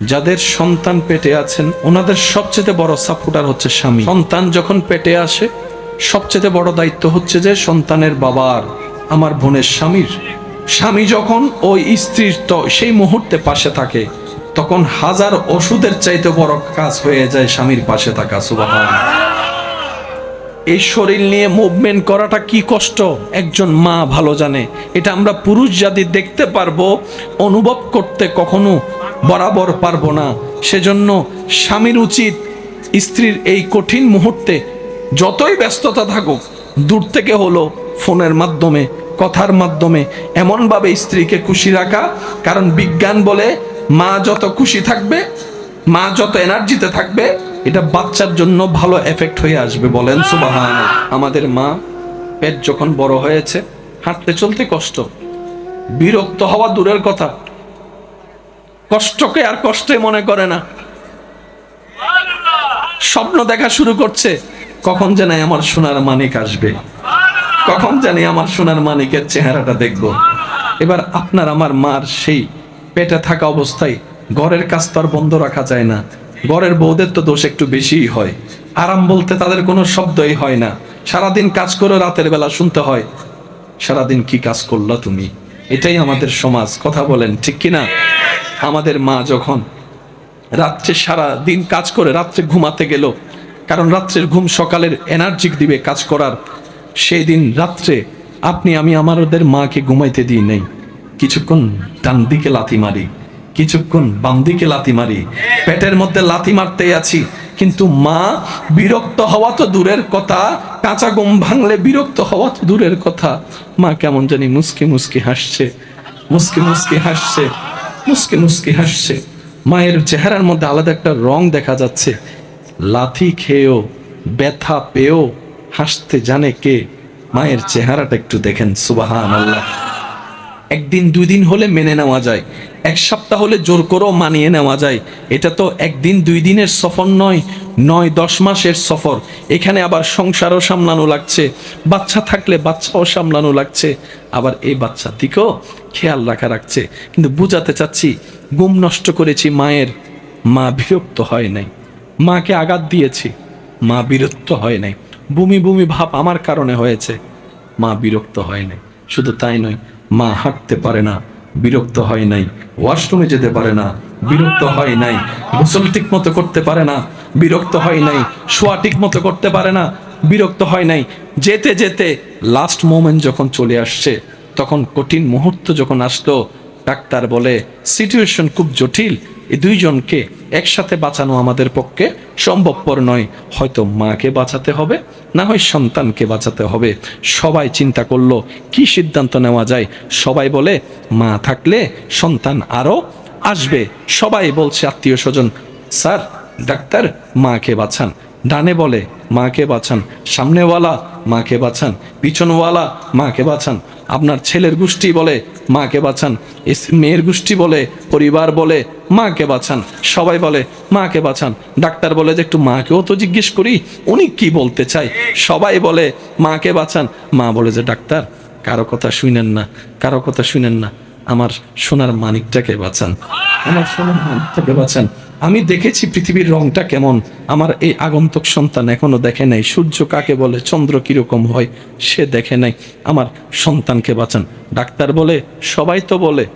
যাদের সন্তান পেটে আছেন, ওনাদের সবচেয়ে বড় সাপোর্টার হচ্ছে স্বামী। সন্তান যখন পেটে আসে, সবচেয়ে বড় দায়িত্ব হচ্ছে যে সন্তানের বাবার, আমার বোনের স্বামীর। স্বামী যখন ওই স্ত্রীর তো সেই মুহূর্তে পাশে থাকে, তখন হাজার ওষুধের চাইতে বড় কাজ হয়ে যায় স্বামীর পাশে থাকা সুবাহ এই শরীর নিয়ে মুভমেন্ট করাটা কি কষ্ট? একজন মা ভালো জানে। এটা আমরা পুরুষ জাতি দেখতে পারব, অনুভব করতে কখনো বরাবর পারব না। সেজন্য স্বামীর উচিত স্ত্রীর এই কঠিন মুহূর্তে যতই ব্যস্ততা থাকুক, দূর থেকে হলো ফোনের মাধ্যমে, কথার মাধ্যমে, এমনভাবে স্ত্রীকে খুশি রাখা। কারণ বিজ্ঞান বলে, মা যত খুশি থাকবে, মা যত এনার্জিতে থাকবে, এটা বাচ্চার জন্য ভালো এফেক্ট হয়ে আসবে বলেন সুবাহান আমাদের মা পেট যখন বড় হয়েছে, হাঁটতে চলতে কষ্ট, বিরক্ত হওয়া দূরের কথা কষ্টকে আর কষ্টে মনে করে না। স্বপ্ন দেখা শুরু করছে, কখন জানে আমার সোনার মানিক আসবে। কখন জানি আমার সোনার মানিকের চেহারাটা দেখব। এবার আপনার আমার মার সেই পেটে থাকা অবস্থায় ঘরের কাজ তো আর বন্ধ রাখা যায় না। ঘরের বউদের তো দোষ একটু বেশিই হয়। আরাম বলতে তাদের কোনো শব্দই হয় না। সারাদিন কাজ করে রাতের বেলা শুনতে হয়, সারাদিন কি কাজ করলা তুমি? এটাই আমাদের সমাজ। কথা বলেন, ঠিক কিনা? আমাদের মা যখন রাত্রে সারা দিন কাজ করে, রাত্রে ঘুমাতে গেল, কারণ রাত্রের ঘুম সকালের এনার্জিক দিবে কাজ করার সেই দিন রাত্রে আপনি, আমি আমাদের মাকে ঘুমাইতে দিই নাই। কিছুক্ষণ ডান দিকে লাথি মারি, কিছুক্ষণ বাম দিকে লাথি মারি, পেটের মধ্যে লাথি মারতে আছি, কিন্তু মা বিরক্ত হওয়া তো দূরের কথা, কাঁচা ঘুম ভাঙলে বিরক্ত হওয়া তো দূরের কথা। মা কেমন জানি মুসকি মুসকি হাসছে, মুসকি মুসকি হাসছে। মুসকি মুসকি হাসছে। মায়ের চেহারার মধ্যে আলাদা একটা রং দেখা যাচ্ছে। লাথি খেয়েও, ব্যথা পেয়েও হাসতে জানে কে। মায়ের চেহারাটা একটু দেখেন সুবাহান আল্লাহ একদিন দুই দিন হলে মেনে নেওয়া যায়। এক সপ্তাহ হলে জোর করেও মানিয়ে নেওয়া যায়। এটা তো একদিন দুই দিনের সফর নয় নয়, দশ মাসের সফর। এখানে আবার সংসারও সামলানো লাগছে। বাচ্চা থাকলে বাচ্চাও সামলানো লাগছে। আবার এই বাচ্চার দিকেও খেয়াল রাখা রাখছে। কিন্তু বুঝাতে চাচ্ছি গুম নষ্ট করেছি, মায়ের, মা বিরক্ত হয় নাই। মাকে আঘাত দিয়েছি, মা বিরক্ত হয় নাই। বুমি বুমি ভাব আমার কারণে হয়েছে, মা বিরক্ত হয় নাই। শুধু তাই নয়, মা হাঁটতে পারে না, বিরক্ত হয় নাই। ওয়াশরুমে যেতে পারে না, বিরক্ত হয় নাই। গোসল ঠিক মতো করতে পারে না, বিরক্ত হয় নাই। শোয়া ঠিক মতো করতে পারে না, বিরক্ত হয় নাই। যেতে যেতে লাস্ট মোমেন্ট যখন চলে আসছে তখন কঠিন মুহূর্ত যখন আসলো, ডাক্তার বলে, সিচুয়েশন খুব জটিল এই দুইজনকে একসাথে বাঁচানো আমাদের পক্ষে সম্ভবপর নয়। হয়তো মাকে বাঁচাতে হবে, না হয় সন্তানকে বাঁচাতে হবে। সবাই চিন্তা করল, কি সিদ্ধান্ত নেওয়া যায়? সবাই বলে, মা থাকলে সন্তান আরও আসবে। সবাই বলছে আত্মীয় স্বজন স্যার, ডাক্তার, মাকে বাঁচান। ডানে বলে, মাকে বাঁচান। সামনেওয়ালা, মাকে বাঁচান। পিছনওয়ালা, মাকে বাঁচান। আপনার ছেলের গোষ্ঠী বলে, মাকে বাঁচান। মেয়ের গোষ্ঠী বলে, পরিবার বলে, মাকে বাঁচান। সবাই বলে, মাকে বাঁচান। ডাক্তার বলে যে, একটু মাকেও তো জিজ্ঞেস করি, উনি কি বলতে চাই সবাই বলে, মাকে বাঁচান। মা বলে যে, ডাক্তার, কারও কথা শুনেন না, কারও কথা শুনেন না। আমার সোনার মানিকটাকে বাঁচান। আমার সোনার মানিকটাকে বাঁচান। আমি দেখেছি পৃথিবীর রংটা কেমন। আমার এই আগন্তুক সন্তান এখনও দেখে নাই। সূর্য কাকে বলে, চন্দ্র কীরকম হয়, সে দেখে নাই। আমার সন্তানকে বাঁচান। ডাক্তার বলে, সবাই তো বলে,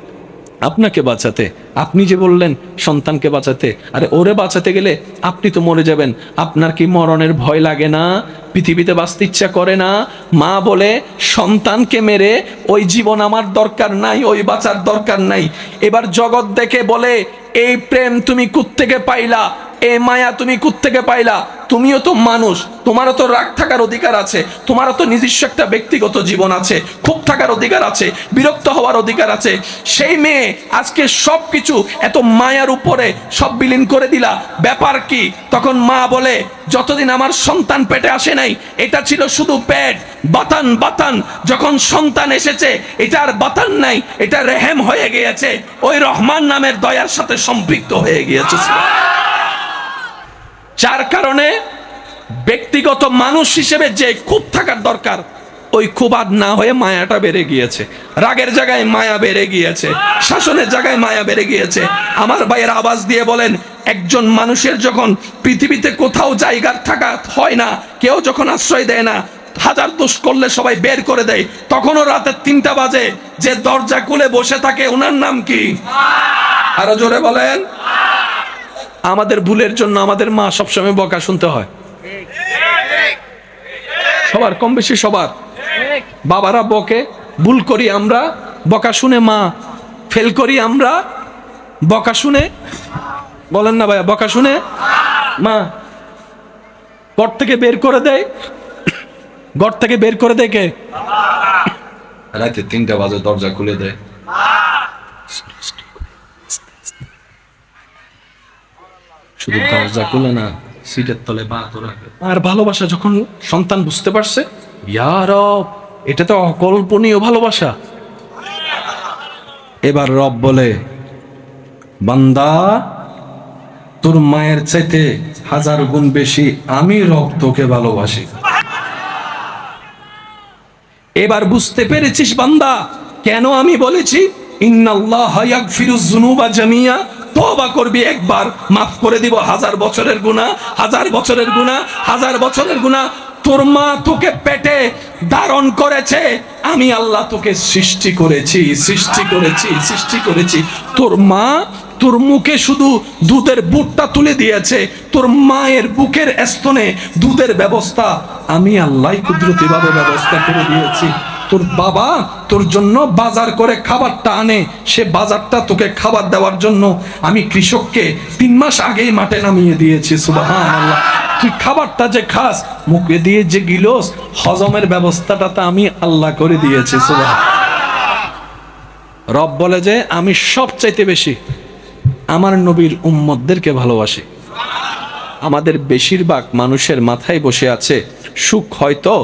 আপনাকে বাঁচাতে। আপনি যে বললেন, সন্তানকে বাঁচাতে, আরে ওরে বাঁচাতে গেলে আপনি তো মরে যাবেন। আপনার কি মরণের ভয় লাগে না? পৃথিবীতে বাঁচতে ইচ্ছা করে না? মা বলে, সন্তানকে মেরে ওই জীবন আমার দরকার নাই, ওই বাঁচার দরকার নাই। এবার জগৎ দেখে বলে এই প্রেম তুমি কুত্থেকে পাইলা? এ মায়া তুমি কুত্থেকে পাইলা? তুমিও তো মানুষ। তোমারও তো রাগ থাকার অধিকার আছে। তোমারও তো নিজস্ব একটা ব্যক্তিগত জীবন আছে। খুব থাকার অধিকার আছে। বিরক্ত হওয়ার অধিকার আছে। সেই মেয়ে আজকে সব কিছু এত মায়ার উপরে সব বিলীন করে দিলা। ব্যাপার কি? তখন মা বলে, যতদিন আমার সন্তান পেটে আসে নাই, এটা ছিল শুধু পেট। বাতান বাতান, যখন সন্তান এসেছে, এটা আর বাতান নাই, এটা রেহেম হয়ে গিয়েছে। ওই রহমান নামের দয়ার সাথে সম্পৃক্ত হয়ে গিয়েছে। যার কারণে ব্যক্তিগত মানুষ হিসেবে যে খুব থাকার দরকার, ওই ক্ষোভ না হয়ে মায়াটা বেড়ে গিয়েছে। রাগের জায়গায় মায়া বেড়ে গিয়েছে, শাসনের জায়গায় মায়া বেড়ে গিয়েছে। আমার ভাইয়ের আওয়াজ দিয়ে বলেন, একজন মানুষের যখন পৃথিবীতে কোথাও জায়গার থাকা হয় না, কেউ যখন আশ্রয় দেয় না, হাজার দোষ করলে সবাই বের করে দেয়। তখনও রাতের তিনটা বাজে, যে দরজা খুলে বসে থাকে, ওনার নাম কি? আরও জোরে বলেন। আমাদের ভুলের জন্য আমাদের মা সবসময় বকা শুনতে হয়। সবার কম বেশি সবার। বাবারা বকে, ভুল করি আমরা, বকা শুনে মা, ফেল করি আমরা, বকা শুনে, বলেন না ভাইয়া, বকা শুনে মা, ঘর থেকে বের করে দেয়, ঘর থেকে বের করে দেয় কে? রাতে তিনটা বাজে দরজা খুলে দেয়। শুধু দরজা খুলে না সিটের তলে রাখে। আর ভালোবাসা যখন সন্তান বুঝতে পারছে ইয়ার এটা তো অকল্পনীয় ভালোবাসা। এবার রব বলে বান্দা তোর মায়ের চাইতে হাজার গুণ বেশি আমি রব তোকে ভালোবাসি। এবার বুঝতে পেরেছিস বান্দা কেন আমি বলেছি ইন্নাল্লাহ ইয়াগফিরুজ যুনুবা জামিয়া তওবা করবি একবার, মাফ করে দিব হাজার বছরের গুনাহ, হাজার বছরের গুনাহ, হাজার বছরের গুনাহ। তোর মা তোকে পেটে ধারণ করেছে, আমি আল্লাহ তোকে সৃষ্টি করেছি সৃষ্টি করেছি সৃষ্টি করেছি। তোর মা তোর মুখে শুধু দুধের বুটটা তুলে দিয়েছে, তোর মায়ের বুকের স্তনে দুধের ব্যবস্থা আমি আল্লাহ কুদরতিভাবে ব্যবস্থা করে দিয়েছি। তোর বাবা তোর জন্য বাজার করে খাবারটা আনে। সে বাজারটা তোকে খাবার দেওয়ার জন্য আমি কৃষককে তিন মাস আগেই মাঠে নামিয়ে দিয়েছি আল্লাহ তুই খাবারটা যে খাস, মুখে দিয়ে যে গিলোস, হজমের ব্যবস্থাটা তো আমি আল্লাহ করে দিয়েছি সুবাহ রব বলে যে, আমি সবচাইতে বেশি আমার নবীর উম্মতদেরকে ভালোবাসি। আমাদের বেশিরভাগ মানুষের মাথায় বসে আছে, সুখ হয়তো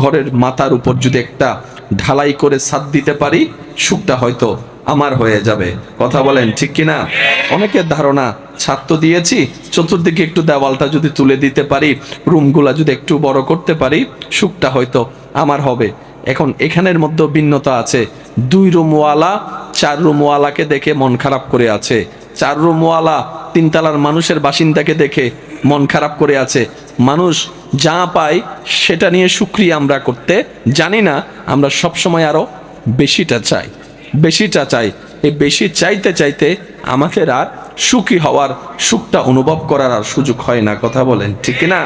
ঘরের মাথার উপর যদি একটা ঢালাই করে ছাদ দিতে পারি, সুখটা হয়তো আমার হয়ে যাবে। কথা বলেন, ঠিক কিনা? অনেকের ধারণা, ছাদ তো দিয়েছি, চতুর্দিকে একটু দেওয়ালটা যদি তুলে দিতে পারি, রুমগুলা যদি একটু বড় করতে পারি, সুখটা হয়তো আমার হবে। এখন এখানের মধ্যে ভিন্নতা আছে। দুই রুমওয়ালা, চার রুমওয়ালাকে দেখে মন খারাপ করে আছে। চার রুমওয়ালা তিনতলার মানুষের বাসিন্দাকে দেখে মন খারাপ করে আছে। মানুষ যা পাই সেটা নিয়ে সুক্রিয়া আমরা করতে জানি না, আমরা সবসময় আরও বেশিটা চাই। বেশিটা চাই। এই বেশি চাইতে চাইতে আমাদের আর সুখী হওয়ার, সুখটা অনুভব করার আর সুযোগ হয় না, কথা বলেন, ঠিক না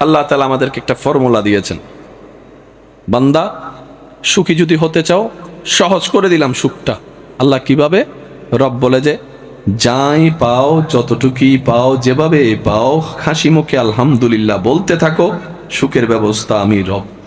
আল্লাহ তালা আমাদেরকে একটা ফর্মুলা দিয়েছেন। বান্দা, সুখী যদি হতে চাও, সহজ করে দিলাম সুখটা। আল্লাহ কীভাবে? রব বলে যে যাই পাও, যতটুকুই পাও, যেভাবে পাও হাসি মুখে আলহামদুলিল্লাহ বলতে থাকো, সুখের ব্যবস্থা আমি রব